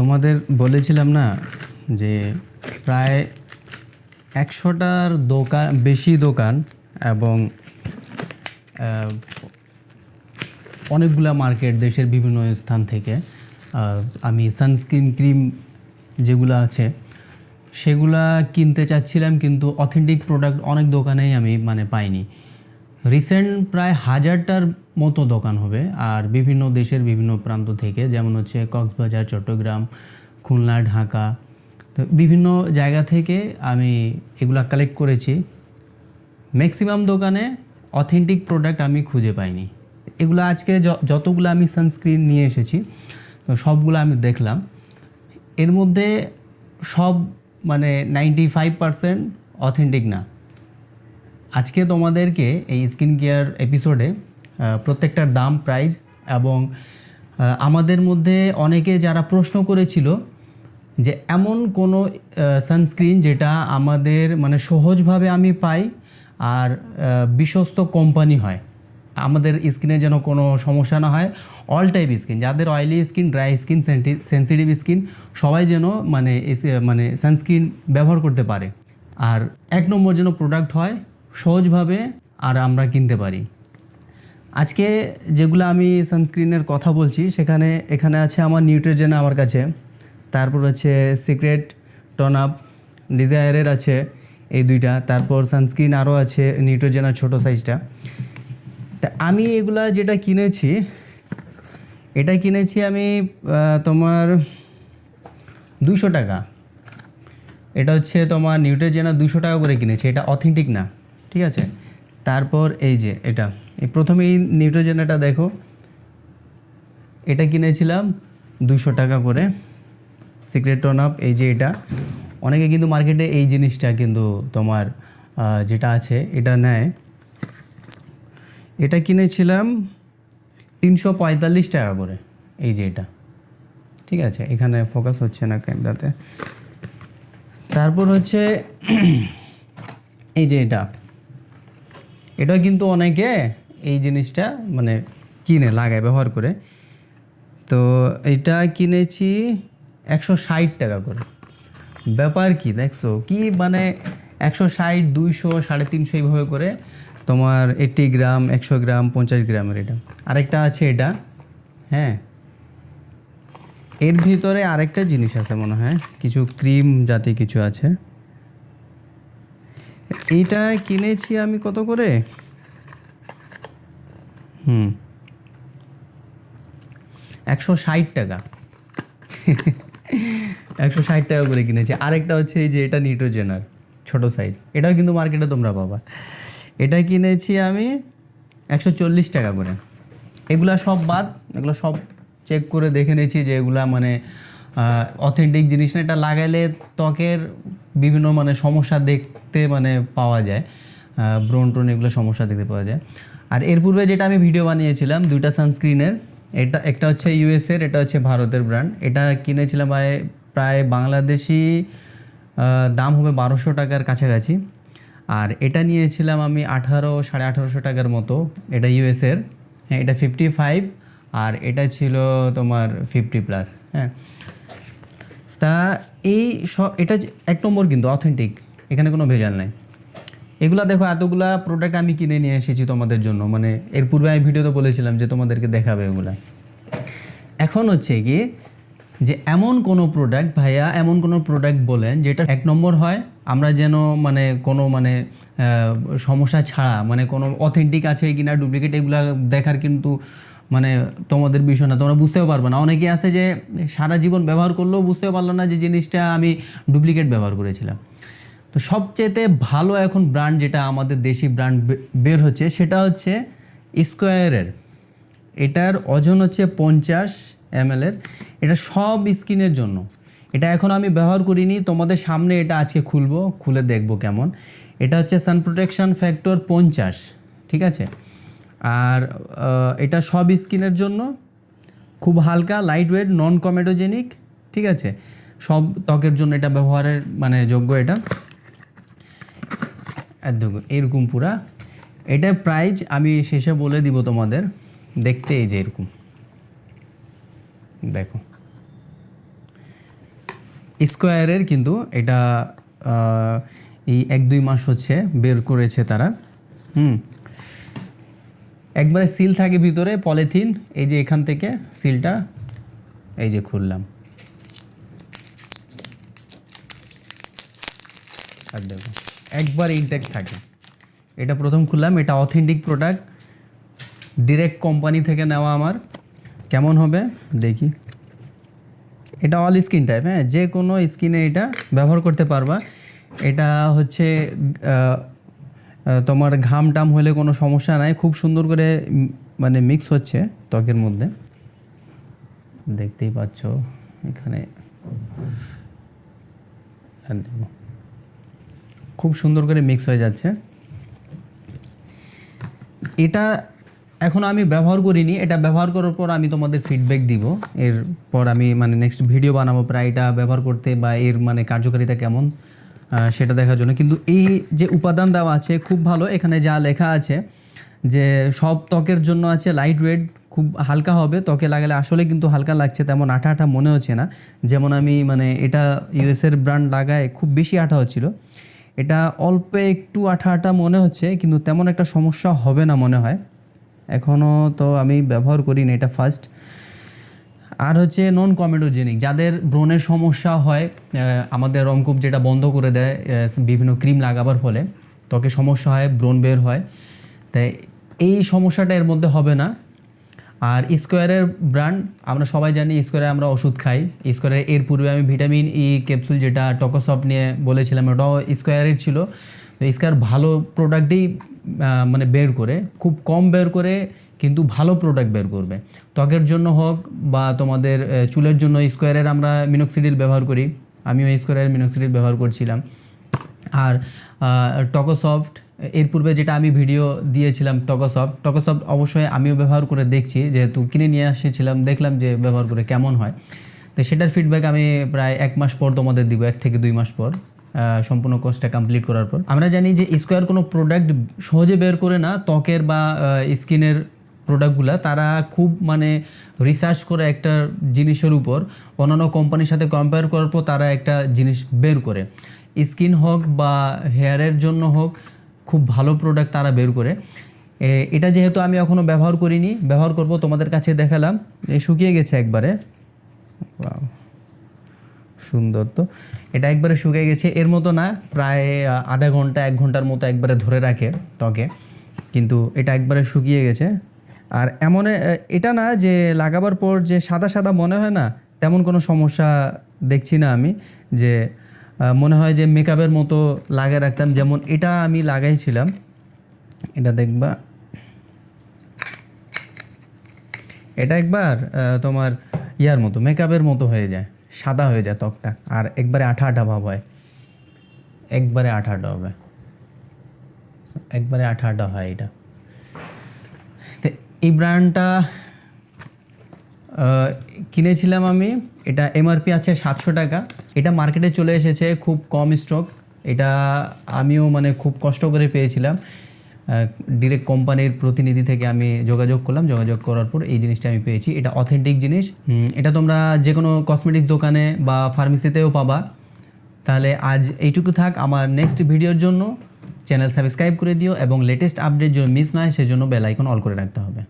তোমাদের বলেছিলাম না যে প্রায় একশোটার দোকান, বেশি দোকান এবং অনেকগুলা মার্কেট দেশের বিভিন্ন স্থান থেকে আমি সানস্ক্রিন ক্রিম যেগুলো আছে, সেগুলা কিনতে চাচ্ছিলাম কিন্তু অথেন্টিক প্রোডাক্ট অনেক দোকানেই আমি মানে পাইনি। রিসেন্ট প্রায় হাজারটার মতো দোকান হবে আর বিভিন্ন দেশের বিভিন্ন প্রান্ত থেকে, যেমন হচ্ছে কক্সবাজার, চট্টগ্রাম, খুলনা, ঢাকা। তো বিভিন্ন জায়গা থেকে আমি এগুলা কালেক্ট করেছি। ম্যাক্সিমাম দোকানে অথেন্টিক প্রোডাক্ট আমি খুঁজে পাইনি। এগুলো আজকে যতগুলো আমি সানস্ক্রিন নিয়ে এসেছি, তো সবগুলো আমি দেখলাম। এর মধ্যে সব মানে নাইনটি ফাইভ পারসেন্ট অথেন্টিক না। আজকে তোমাদেরকে এই স্কিন কেয়ার এপিসোডে প্রত্যেকটার দাম প্রাইস এবং আমাদের মধ্যে অনেকে যারা প্রশ্ন করেছিল যে এমন কোনো সানস্ক্রিন যেটা আমাদের মানে সহজভাবে আমি পাই আর বিশ্বস্ত কোম্পানি হয়। আমাদের স্কিনে যেন কোনো সমস্যা না হয়। অল টাইপ স্কিন যাদের oily skin dry skin sensitive skin সবাই যেন মানে মানে সানস্ক্রিন ব্যবহার করতে পারে। আর এক নম্বর যেন প্রোডাক্ট হয় সহজভাবে আর আমরা কিনতে পারি। আজকে যেগুলো আমি সানস্ক্রিনের কথা বলছি, সেখানে, এখানে আছে আমার নিউট্রোজেন আমার কাছে। তারপর হচ্ছে সিক্রেট, টন আপ, ডিজায়ারের আছে এই দুইটা। তারপর সানস্ক্রিন আরও আছে নিউট্রোজেনার ছোটো সাইজটা তা আমি এগুলা যেটা কিনেছি, এটা কিনেছি আমি তোমার দুশো টাকা। এটা হচ্ছে তোমার নিউট্রোজেনা দুশো টাকা করে কিনেছি। এটা অথেন্টিক না। ঠিক আছে? তারপর এই যে এটা। প্রথমে এই নিউট্রোজেনাটা দেখো। এটা কিনেছিলাম দুশো টাকা করে। সিক্রেট টন আপ এই যে এটা। অনেকে কিন্তু মার্কেটে এই জিনিসটা কিন্তু তোমার যেটা আছে, এটা নেয়। এটা কিনেছিলাম তিনশো পঁয়তাল্লিশ টাকা করে। এই যে এটা। ঠিক আছে? এখানে ফোকাস হচ্ছে না ক্যামেরাতে তারপর হচ্ছে, এই যে এটা। এটা কিন্তু অনেকে এই জিনিসটা মানে কিনে, লাগায় ব্যবহার করে। তো এটা কিনেছি একশো ষাট টাকা করে। ব্যাপার কি দেখছ? কি মানে একশো ষাট, দুইশো, সাড়ে তিনশো এইভাবে করে তোমার এইট্টি গ্রাম, একশো গ্রাম, পঞ্চাশ গ্রামের এটা। আরেকটা আছে এটা হ্যাঁ। এর ভিতরে আরেকটা জিনিস আছে মনে হয়, কিছু ক্রিম জাতীয় কিছু আছে। এইটা কিনেছি আমি কত করে? হুম। একশো ষাট টাকা। একশো ষাট টাকা করে কিনেছি। আরেকটা হচ্ছে এই যে এটা নিউট্রোজেনার ছোট সাইজ এটাও কিন্তু মার্কেটে তোমরা পাবা। এটা কিনেছি আমি একশো চল্লিশ টাকা করে। এগুলা সব বাদ, এগুলো সব চেক করে দেখে নিয়েছি যে এগুলা মানে অথেন্টিক জিনিস না, এটা লাগাইলে ত্বকের বিভিন্ন মানে সমস্যা দেখতে মানে পাওয়া যায়। ব্রণ টোন এগুলো সমস্যা দেখতে পাওয়া যায়। আর এর পূর্বে যেটা আমি ভিডিও বানিয়েছিলাম, দুইটা সানস্ক্রিনের এটা, একটা হচ্ছে ইউএসের এটা হচ্ছে ভারতের ব্র্যান্ড এটা কিনেছিলাম প্রায় প্রায় বাংলাদেশি দাম হবে বারোশো টাকার কাছাকাছি। আর এটা নিয়েছিলাম আমি আঠারো, সাড়ে আঠারোশো টাকার মতো। এটা ইউএসের হ্যাঁ এটা ফিফটি ফাইভ আর এটা ছিল তোমার ফিফটি প্লাস হ্যাঁ তা এই এটা এক নম্বর কিন্তু অথেন্টিক এখানে কোনো ভেজাল নাই। এগুলা দেখো, এতগুলা প্রোডাক্ট আমি কিনে নিয়ে এসেছি তোমাদের জন্য। মানে এর পূর্বে আমি ভিডিওতে বলেছিলাম যে তোমাদেরকে দেখাবে এগুলা। এখন হচ্ছে কি, যে এমন কোনো প্রোডাক্ট ভাইয়া, এমন কোনো প্রোডাক্ট বলেন, যেটা এক নম্বর হয়, আমরা যেন মানে কোনো মানে সমস্যা ছাড়া মানে কোনো অথেন্টিক আছে কিনা ডুপ্লিকেট এগুলা দেখার কিন্তু মানে তোমাদের বিষয় না, তোমরা বুঝতেও পারবে না। অনেকে আছে যে সারা জীবন ব্যবহার করলেও বুঝতেও পারল না যে জিনিসটা আমি ডুপ্লিকেট ব্যবহার করেছিলাম। তো সবচেয়েতে ভালো এখন ব্র্যান্ড যেটা আমাদের দেশি ব্র্যান্ড বের হচ্ছে, সেটা হচ্ছে স্কোয়ারের এটার ওজন হচ্ছে পঞ্চাশ এম এর। এটা সব স্কিনের জন্য। এটা এখন আমি ব্যবহার করিনি, তোমাদের সামনে এটা আজকে খুলবো, খুলে দেখব কেমন। এটা হচ্ছে সান প্রোটেকশন ফ্যাক্টর পঞ্চাশ, ঠিক আছে? আর এটা সব স্কিনের জন্য খুব হালকা লাইট ওয়েট নন কমেডোজেনিক ঠিক আছে? সব ত্বকের জন্য এটা ব্যবহারের মানে যোগ্য এটা। এরকম পুরা। এটা প্রাইজ আমি শেষে বলে দিব তোমাদের, দেখতে এই যে এরকম। দেখো। স্কোয়ারের কিন্তু এটা এই এক দুই মাস হচ্ছে বের করেছে তারা। হুম। একবারে সিল থাকে ভিতরে, পলিথিন, এই যে এখান থেকে সিলটা, এই যে খুললাম। আর একবার ইনটেক থাকে। এটা প্রথম খুললাম, এটা অথেন্টিক প্রোডাক্ট ডিরেক্ট কোম্পানি থেকে নেওয়া আমার। কেমন হবে? দেখি। এটা অল স্কিন টাইপ হ্যাঁ? যে কোনো স্কিনে এটা ব্যবহার করতে পারবা। এটা হচ্ছে তোমার ঘাম টাম হলে কোনো সমস্যা নাই। খুব সুন্দর করে মানে মিক্স হচ্ছে ত্বকের মধ্যে। দেখতেই পাচ্ছ এখানে। খুব সুন্দর করে মিক্স হয়ে যাচ্ছে। এটা এখন আমি ব্যবহার করিনি। এটা ব্যবহার করার পর আমি তোমাদের ফিডব্যাক দিব। এরপর আমি মানে নেক্সট ভিডিও বানাবো প্রায় এটা ব্যবহার করতে বা এর মানে কার্যকারিতা কেমন। সেটা দেখার জন্য। কিন্তু এই যে উপাদান দেওয়া আছে, খুব ভালো। এখানে যা লেখা আছে যে সব ত্বকের জন্য আছে লাইট ওয়েট খুব হালকা হবে। ত্বকে লাগালে আসলে কিন্তু হালকা লাগছে, তেমন আঠা আঠা মনে হচ্ছে না। যেমন আমি মানে এটা ইউএসের ব্র্যান্ড লাগায় খুব বেশি আঠা হচ্ছিল। এটা অল্প একটু আঠা আঠা মনে হচ্ছে, কিন্তু তেমন একটা সমস্যা হবে না মনে হয়। এখনও তো আমি ব্যবহার করিনি এটা ফার্স্ট আর হচ্ছে নন কমেডোজেনিক যাদের ব্রণের সমস্যা হয় আমাদের রমকূপ যেটা বন্ধ করে দেয় বিভিন্ন ক্রিম লাগাবার ফলে ত্বকে সমস্যা হয়, ব্রণ বের হয়। তাই এই সমস্যাটা এর মধ্যে হবে না। আর স্কোয়ারের ব্র্যান্ড, আমরা সবাই জানি স্কোয়ারে আমরা ওষুধ খাই। স্কোয়ারের এর পূর্বে আমি ভিটামিন ই ক্যাপসুল যেটা টকোসফট নিয়ে বলেছিলাম, ওটাও স্কোয়ারের ছিল। তো স্কোয়ার ভালো প্রোডাক্টই মানে বের করে, খুব কম বের করে কিন্তু ভালো প্রোডাক্ট বের করবে। ত্বকের জন্য হোক বা তোমাদের চুলের জন্য স্কোয়ারের আমরা মিনোক্সিডিল ব্যবহার করি। আমিও স্কোয়ারের মিনোক্সিডিল ব্যবহার করছিলাম। আর টকোসফট এর পূর্বে যেটা আমি ভিডিও দিয়েছিলাম টকোসফট টকোসফট অবশ্যই আমিও ব্যবহার করে দেখছি, যেহেতু কিনে নিয়ে এসেছিলাম, দেখলাম যে ব্যবহার করে কেমন হয়। তো সেটার ফিডব্যাক আমি প্রায় এক মাস পর তোমাদের দিব, এক থেকে দুই মাস পর সম্পূর্ণ কোর্সটা কমপ্লিট করার পর। আমরা জানি যে স্কোয়ার কোনো প্রোডাক্ট সহজে বের করে না, ত্বকের বা স্কিনের প্রোডাক্টগুলো তারা খুব মানে রিসার্চ করে একটা জিনিসের উপর। অন্যান্য কোম্পানির সাথে কম্পেয়ার করার পর তারা একটা জিনিস বের করে। স্কিন হোক বা হেয়ারের জন্য হোক, খুব ভালো প্রোডাক্ট তারা বের করে। এটা যেহেতু আমি এখনও ব্যবহার করিনি, ব্যবহার করব, তোমাদের কাছে দেখালাম। শুকিয়ে গেছে একবারে. সুন্দর তো। এটা একবারে শুকিয়ে গেছে, এর মতো না, প্রায় আধা ঘণ্টা, এক ঘণ্টার মতো একবারে ধরে রাখে ত্বকে। কিন্তু এটা একবারে শুকিয়ে গেছে। আর এমন এটা না যে লাগাবার পর যে সাদা সাদা মনে হয় না, তেমন কোনো সমস্যা দেখছি না আমি, যে মনে হয় যে মেকআপের মতো লাগিয়ে রাখতাম, যেমন এটা আমি লাগাইছিলাম। এটা দেখবা। এটা একবার তোমার ইয়ার মতো মেকআপের মতো হয়ে যায়, সাদা হয়ে যায় ত্বকটা, আর একবারে আঠা আঠা ভাব হয়। একবারে আঠা আঠা হবে। একবারে আঠা আঠা হয় এটা। এই ব্র্যান্ডটা কিনেছিলাম আমি। এটা এমআরপি আছে সাতশো টাকা। এটা মার্কেটে চলে এসেছে খুব কম স্টক এটা আমিও মানে খুব কষ্ট করে পেয়েছিলাম। ডিরেক্ট কোম্পানির প্রতিনিধি থেকে আমি যোগাযোগ করলাম। যোগাযোগ করার পর এই জিনিসটা আমি পেয়েছি। এটা অথেন্টিক জিনিস। এটা তোমরা যে কোনো কসমেটিক দোকানে বা ফার্মেসিতেও পাবা। তাহলে আজ এইটুকু থাক। আমার নেক্সট ভিডিওর জন্য। চ্যানেল সাবস্ক্রাইব করে দিও এবং লেটেস্ট আপডেট যেন মিস না হয়, সেজন্য বেল আইকন অল করে রাখতে হবে।